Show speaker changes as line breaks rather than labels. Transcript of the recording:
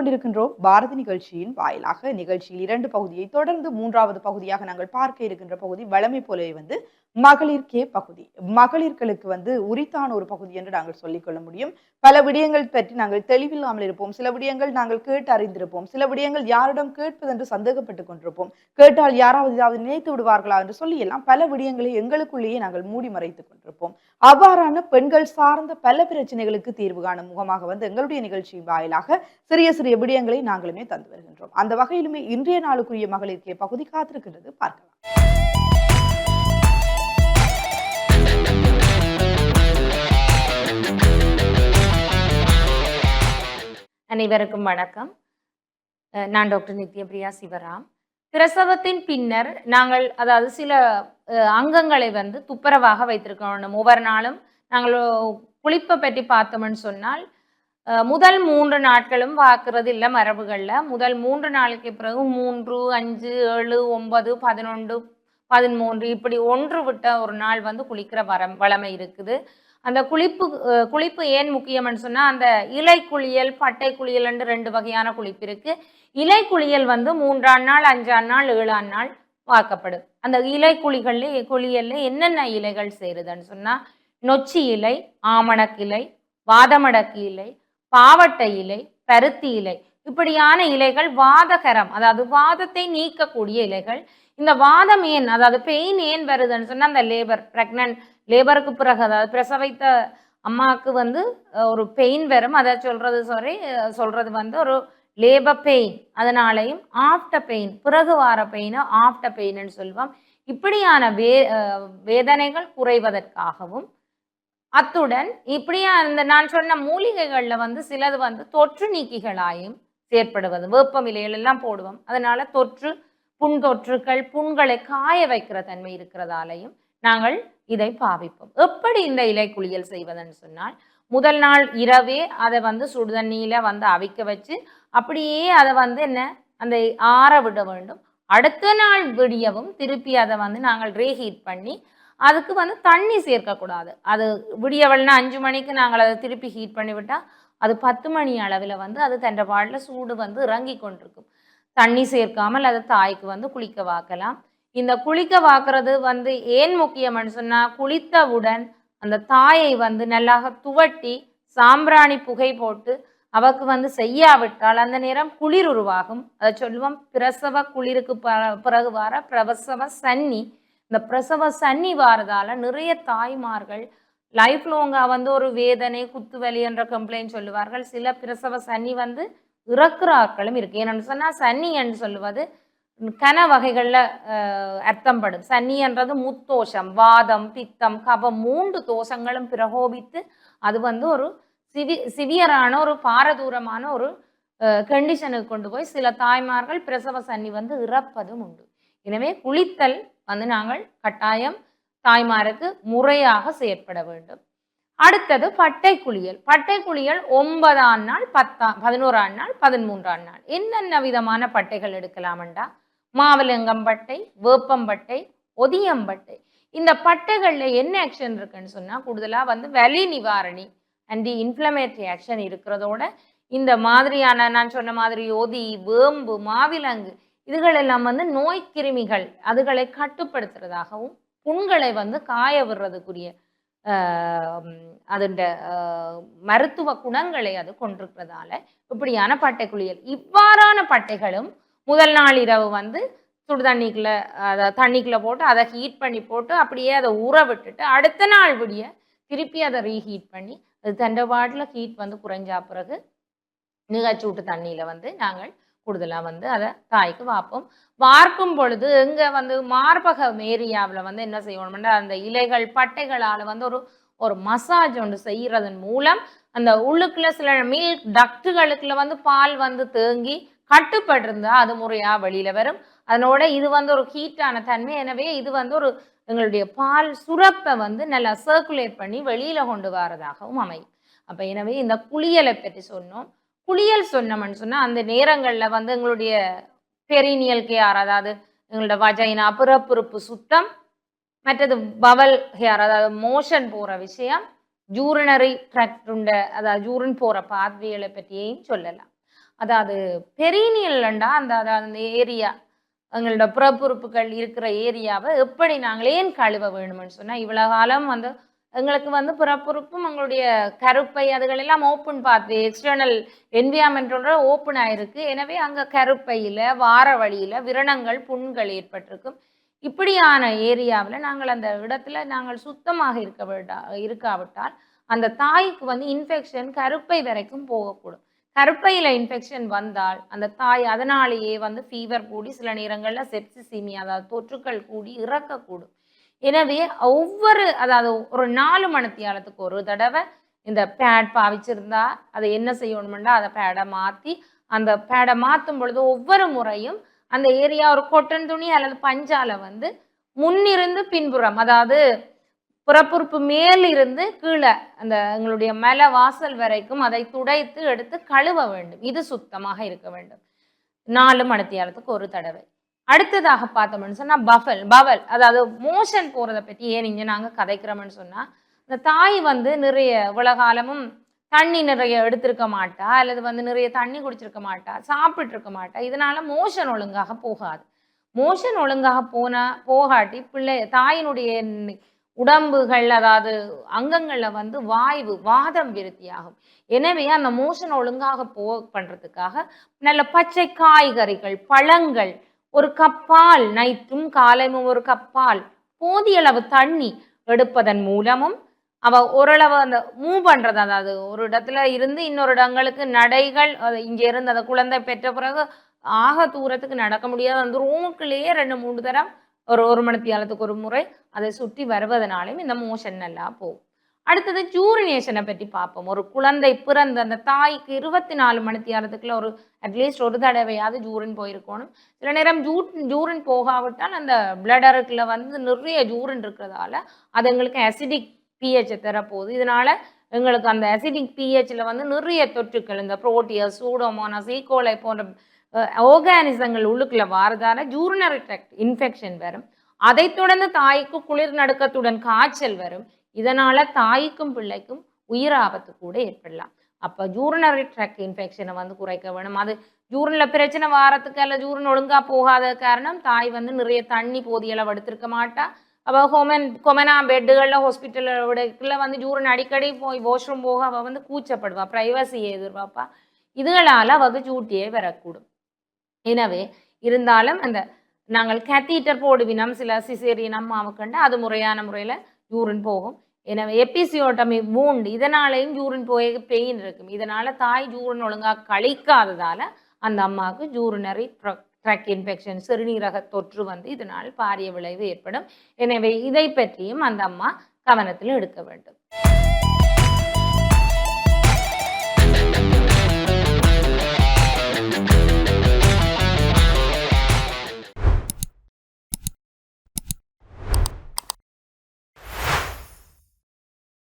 கொண்டிருக்கின்றோம். பாரதி நிகழ்ச்சியின் வாயிலாக நிகழ்ச்சியில் இரண்டு பகுதியை தொடர்ந்து மூன்றாவது பகுதியாக நாங்கள் பார்க்க இருக்கின்ற பகுதி வளமை போலவே வந்து மகளிர் கே பகுதி. மகளிர்களுக்கு வந்து உரித்தான ஒரு பகுதி என்று நாங்கள் சொல்லிக்கொள்ள முடியும். பல விடயங்கள் பற்றி நாங்கள் தெளிவில்லாமல் இருப்போம். சில விடயங்கள் நாங்கள் கேட்டு அறிந்திருப்போம். சில விடயங்கள் யாரிடம் கேட்பது என்று சந்தேகப்பட்டுக் கொண்டிருப்போம். கேட்டால் யாராவது ஏதாவது நினைத்து விடுவார்களா என்று சொல்லி எல்லாம் பல விடயங்களை எங்களுக்குள்ளேயே நாங்கள் மூடி மறைத்துக் கொண்டிருப்போம். அவ்வாறான பெண்கள் சார்ந்த பல பிரச்சனைகளுக்கு தீர்வு காணும் முகமாக வந்து எங்களுடைய நிகழ்ச்சி வாயிலாக சிறிய சிறிய விடயங்களை நாங்களுமே தந்து வருகின்றோம். அந்த வகையிலுமே இன்றைய நாளுக்குரிய மகளிருக்கே பகுதி காத்திருக்கின்றது பார்க்கலாம்.
அனைவருக்கும் வணக்கம். நான் டாக்டர் நித்யபிரியா சிவராம். பிரசவத்தின் பின்னர் நாங்கள் அதாவது சில அங்கங்களை வந்து துப்புரவாக வைத்திருக்கணும் ஒவ்வொரு நாளும் நாங்கள் குளிப்பை பற்றி பார்த்தோம்னு சொன்னால் முதல் மூன்று நாட்களும் பார்க்கறது இல்லை மரபுகளில். முதல் மூன்று நாளுக்கு பிறகு மூன்று அஞ்சு ஏழு ஒன்பது பதினொன்று பதிமூன்று இப்படி ஒன்று விட்ட ஒரு நாள் வந்து குளிக்கிற வரம் வளமை இருக்குது. அந்த குளிப்பு குளிப்பு ஏன் முக்கியம்னு சொன்னால் அந்த இலை குளியல் பட்டை குளியல்னு ரெண்டு வகையான குளிப்பு இருக்கு. இலை குளியல் வந்து மூன்றாம் நாள் அஞ்சாம் நாள் ஏழாம் நாள் பார்க்கப்படும் அந்த இலை குழிகள்ல குளியல்ல என்னென்ன இலைகள் சேருதுன்னு சொன்னால் நொச்சி இலை ஆமணக்கிளை வாதமடக்கு இலை பாவட்டை இலை பருத்தி இலை இப்படியான இலைகள் வாதகரம் அதாவது வாதத்தை நீக்கக்கூடிய இலைகள். இந்த வாதம் ஏன் அதாவது பெயின் ஏன் வருதுன்னு சொன்னால் அந்த லேபர் ப்ரெக்னென்ட் லேபருக்கு பிறகு அதாவது பிரசவித்த அம்மாவுக்கு வந்து ஒரு பெயின் வரும். அதை சொல்றது சாரி சொல்றது வந்து ஒரு லேபர் பெயின். அதனாலையும் ஆஃப்டர் பெயின் பிறகு வார பெயினை ஆஃப்டர் பெயின்னு சொல்லுவோம். இப்படியான வே வேதனைகள் குறைவதற்காகவும் அத்துடன் இப்படியா இந்த நான் சொன்ன மூலிகைகள்ல வந்து சிலது வந்து தொற்று நீக்கிகளாயும் செயற்படுவது. வேப்பம் எல்லாம் போடுவோம். அதனால தொற்று புண் தொற்றுகள் புண்களை காய வைக்கிற தன்மை இருக்கிறதாலையும் நாங்கள் இதை பாவிப்போம். எப்படி இந்த இலை குளியல் செய்வதுன்னு சொன்னால் முதல் நாள் இரவே அதை வந்து சுடுதண்ணியில வந்து அவிக்க வச்சு அப்படியே அதை வந்து என்ன அந்த ஆற விட வேண்டும். அடுத்த நாள் விடியவும் திருப்பி அதை வந்து நாங்கள் ரீஹீட் பண்ணி அதுக்கு வந்து தண்ணி சேர்க்கக்கூடாது அது விடியவள்னா அஞ்சு மணிக்கு நாங்கள் அதை திருப்பி ஹீட் பண்ணி விட்டால் அது பத்து மணி அளவில் வந்து அது தண்ட பாட்டில் சூடு வந்து இறங்கி கொண்டிருக்கும். தண்ணி சேர்க்காமல் அதை தாய்க்கு வந்து குளிக்க வாக்கலாம். இந்த குளிக்க வாக்குறது வந்து ஏன் முக்கியம்னு சொன்னால் குளித்தவுடன் அந்த தாயை வந்து நல்லாக துவட்டி சாம்பிராணி புகை போட்டு அவக்கு வந்து செய்யாவிட்டால் அந்த நேரம் குளிர் உருவாகும். அதை சொல்லுவோம் பிரசவ குளிருக்கு பிறகு வர பிரசவ சன்னி இந்த பிரசவ சன்னி வாரதால நிறைய தாய்மார்கள் லைஃப் லோங்காக வந்து ஒரு வேதனை குத்துவலி என்ற கம்ப்ளைண்ட் சொல்லுவார்கள். சில பிரசவ சன்னி வந்து இறக்குறார்களும் இருக்கு. ஏன்னு சொன்னால் சன்னி என்று சொல்லுவது கன வகைகளில் அர்த்தம்படும். சன்னி என்றது முத்தோஷம் வாதம் பித்தம் கபம் மூன்று தோஷங்களும் பிரகோபித்து அது வந்து ஒரு சிவி சிவியரான ஒரு பாரதூரமான ஒரு கண்டிஷனுக்கு கொண்டு போய் சில தாய்மார்கள் பிரசவ சன்னி வந்து இறப்பதும் உண்டு. எனவே குளித்தல் வந்து நாங்கள் கட்டாயம் தாய்மாருக்கு முறையாக செயற்பட வேண்டும். அடுத்தது பட்டை குளியல். பட்டை குளியல் ஒன்பதாம் நாள் பத்தாம் பதினோராம் நாள் பதிமூன்றாம் நாள். என்னென்ன விதமான பட்டைகள் எடுக்கலாம்டா மாவிலங்கம் பட்டை வேப்பம்பட்டை ஒதியம்பட்டை இந்த பட்டைகளில் என்ன ஆக்ஷன் இருக்குன்னு சொன்னால் கூடுதலாக வந்து வலி நிவாரணி அண்ட் இன்ஃப்ளமேட்டரி ஆக்ஷன் இருக்கிறதோட இந்த மாதிரியான நான் சொன்ன மாதிரி ஒதி வேம்பு மாவிலங்கு இதுகளெல்லாம் வந்து நோய் கிருமிகள் அதுகளை கட்டுப்படுத்துறதாகவும் புண்களை வந்து காய விடுறதுக்குரிய அதோட மருத்துவ குணங்களை அது கொண்டிருக்கிறதால இப்படியான பட்டை குளியல் இவ்வாறான பட்டைகளும் முதல் நாள் இரவு வந்து சுடு தண்ணிக்குள்ள அதை தண்ணிக்குள்ள போட்டு அதை ஹீட் பண்ணி போட்டு அப்படியே அதை ஊற விட்டுட்டு அடுத்த நாள் விடிய திருப்பி அதை ரீஹீட் பண்ணி அது தண்டை பாட்டில் ஹீட் வந்து குறைஞ்சா பிறகு நிகச்சூட்டு தண்ணியில் வந்து நாங்கள் கூடுதலாக வந்து அதை தாய்க்கு வார்ப்போம் வார்க்கும் பொழுது இங்கே வந்து மார்பக ஏரியாவில் வந்து என்ன செய்யணும்னா அந்த இலைகள் பட்டைகளால் வந்து ஒரு ஒரு மசாஜ் ஒன்று செய்கிறதன் மூலம் அந்த உள்ளுக்குள்ள சில மில்க் டக்டுகளுக்குள்ள வந்து பால் வந்து தேங்கி கட்டுப்பட்டிருந்தா அது முறையாக வெளியில் வரும். அதனோட இது வந்து ஒரு ஹீட்டான தன்மை. எனவே இது வந்து ஒரு எங்களுடைய பால் சுரப்பை வந்து நல்லா சர்க்குலேட் பண்ணி வெளியில் கொண்டு வரதாகவும் அமையும். அப்போ எனவே இந்த குளியலை பற்றி சொன்னோம். குளியல் சொன்னோம்னு சொன்னா அந்த நேரங்கள்ல வந்து எங்களுடைய பெரினியல் கேர் அதாவது எங்களோட வஜைனா பிறப்புறுப்பு சுத்தம் மற்றது பவல் ஹேர் அதாவது மோஷன் போற விஷயம் ஜூரினரி ட்ரக்டுண்ட அதாவது ஜூரின் போற பாத்வேகளை பற்றியும் சொல்லலாம். அதாவது பெரினியல்ண்டா அந்த அதாவது அந்த ஏரியா எங்களோட புறப்புறுப்புகள் இருக்கிற ஏரியாவை எப்படி நாங்கள் ஏன் கழுவ வேணும்னு சொன்னால் இவ்வளவு காலம் வந்து எங்களுக்கு வந்து பிறப்புறுப்பும் எங்களுடைய கருப்பை அதுகள் எல்லாம் ஓப்பன் பார்த்து எக்ஸ்டர்னல் என்வியான்மெண்டோட ஓப்பன் ஆயிருக்கு. எனவே அங்க கருப்பையில வார வழியில விரணங்கள் புண்கள் ஏற்பட்டிருக்கும். இப்படியான ஏரியாவில் நாங்கள் அந்த இடத்துல நாங்கள் சுத்தமாக இருக்க விடா இருக்காவிட்டால் அந்த தாய்க்கு வந்து இன்ஃபெக்ஷன் கருப்பை வரைக்கும் போகக்கூடும். கருப்பையில் இன்ஃபெக்ஷன் வந்தால் அந்த தாய் அதனாலேயே வந்து ஃபீவர் கூடி சில நேரங்களில் செப்சிசீமியா அதாவது தொற்றுக்கள் கூடி இறக்கக்கூடும். எனவே ஒவ்வொரு அதாவது ஒரு நாலு மணித்தியாலத்துக்கு ஒரு தடவை இந்த பேட் பாவிச்சிருந்தா அதை என்ன செய்யணும்னா அதை பேடை மாற்றி அந்த பேடை மாற்றும் பொழுது ஒவ்வொரு முறையும் அந்த ஏரியா ஒரு கொட்டன் துணி அல்லது பஞ்சால வந்து முன்னிருந்து பின்புறம் அதாவது புறப்புறுப்பு மேலிருந்து கீழே அந்த எங்களுடைய மலை வாசல் வரைக்கும் அதை துடைத்து எடுத்து கழுவ வேண்டும். இது சுத்தமாக இருக்க வேண்டும். நாலு மணித்தியாலத்துக்கு ஒரு தடவை. அடுத்ததாக பார்த்தோம்னு சொன்னால் பஃபல் பவல். அதாவது மோஷன் போகிறத பற்றி ஏன் இங்கே நாங்கள் கதைக்கிறோம்னு சொன்னால் இந்த தாய் வந்து நிறைய உலகாலமும் தண்ணி நிறைய எடுத்திருக்க மாட்டா அல்லது வந்து நிறைய தண்ணி குடிச்சிருக்க மாட்டா சாப்பிட்டு இருக்க மாட்டா. இதனால மோஷன் ஒழுங்காக போகாது. மோஷன் ஒழுங்காக போனா போகாட்டி பிள்ளை தாயினுடைய உடம்புகள் அதாவது அங்கங்களில் வந்து வாய்வு வாதம் விருத்தியாகும். எனவே அந்த மோஷன் ஒழுங்காக போ பண்ணுறதுக்காக நல்ல பச்சை காய்கறிகள் பழங்கள் ஒரு கப்பால் நைட்டும் காலையும் ஒரு கப்பால். போதிய அளவு தண்ணி எடுப்பதன் மூலமும் அவ ஓரளவு அந்த மூவ் பண்றது அதாவது ஒரு இடத்துல இருந்து இன்னொரு இடங்களுக்கு நடைகள் அது இங்க இருந்து அந்த குழந்தை பெற்ற பிறகு ஆக தூரத்துக்கு நடக்க முடியாது. அந்த ரூமுக்குள்ளேயே ரெண்டு மூணு தரம் ஒரு ஒரு மணி தியாலத்துக்கு ஒரு முறை அதை சுற்றி வருவதனாலையும் இந்த மோஷன் நல்லா போகும். அடுத்தது ஜூரினேஷனை பற்றி பார்ப்போம். ஒரு குழந்தை பிறந்த அந்த தாய்க்கு இருபத்தி நாலு மணி தியாலத்துக்குள்ள ஒரு அட்லீஸ்ட் ஒரு தடவையாவது ஜூரின் போயிருக்கணும். சில நேரம் ஜூ ஜூரின் போகாவிட்டால் அந்த பிளடருக்குள்ள வந்து நிறைய ஜூரின் இருக்கிறதால அது எங்களுக்கு அசிடிக் பிஹெச் தரப்போகுது. இதனால எங்களுக்கு அந்த அசிடிக் பிஹெச்ல வந்து நிறைய தொற்றுக்கள் இந்த புரோட்டியஸ் சூடோமோனஸ் ஈகோலை போன்ற ஆர்கானிசங்கள் உள்ளுக்குள்ள வாரதால ஜூரினரி இன்ஃபெக்ஷன் வரும். அதைத் தொடர்ந்து தாய்க்கு குளிர் நடுக்கத்துடன் காய்ச்சல் வரும். இதனால் தாய்க்கும் பிள்ளைக்கும் உயிர் ஆபத்து கூட ஏற்படலாம். அப்போ ஜூரினரி ட்ராக் இன்ஃபெக்ஷனை வந்து குறைக்க வேணும். அது ஜூரனில் பிரச்சனை வாரத்துக்கு அல்ல ஜூரின் ஒழுங்காக போகாத காரணம் தாய் வந்து நிறைய தண்ணி போதிய அளவு எடுத்திருக்க மாட்டா. அவள் ஹோமன் கொமனா பெட்டுகள்ல ஹாஸ்பிட்டலோட வந்து ஜூரின் அடிக்கடி போய் வாஷ்ரூம் போக அவள் வந்து கூச்சப்படுவா ப்ரைவசியை எதிர்பார்ப்பா. இதுகளால் அவள் சூட்டியே வரக்கூடும். எனவே இருந்தாலும் அந்த நாங்கள் கேத்தீட்டர் போடுவினம் சில சிசேரியன் அம்மாவுக்குண்டு அது முறையான முறையில் யூரின் போகும். எனவே எபிசியோட்டமி வூண்ட் இதனாலேயும் யூரின் போய் பெயின் இருக்கும். இதனால் தாய் யூரின் ஒழுங்காக கழிக்காததால அந்த அம்மாவுக்கு ஜூரினரி ட்ரக் இன்ஃபெக்ஷன் சிறுநீரக தொற்று வந்து இதனால் பாரிய விளைவு ஏற்படும். எனவே இதை பற்றியும் அந்த அம்மா கவனத்தில் எடுக்க வேண்டும்.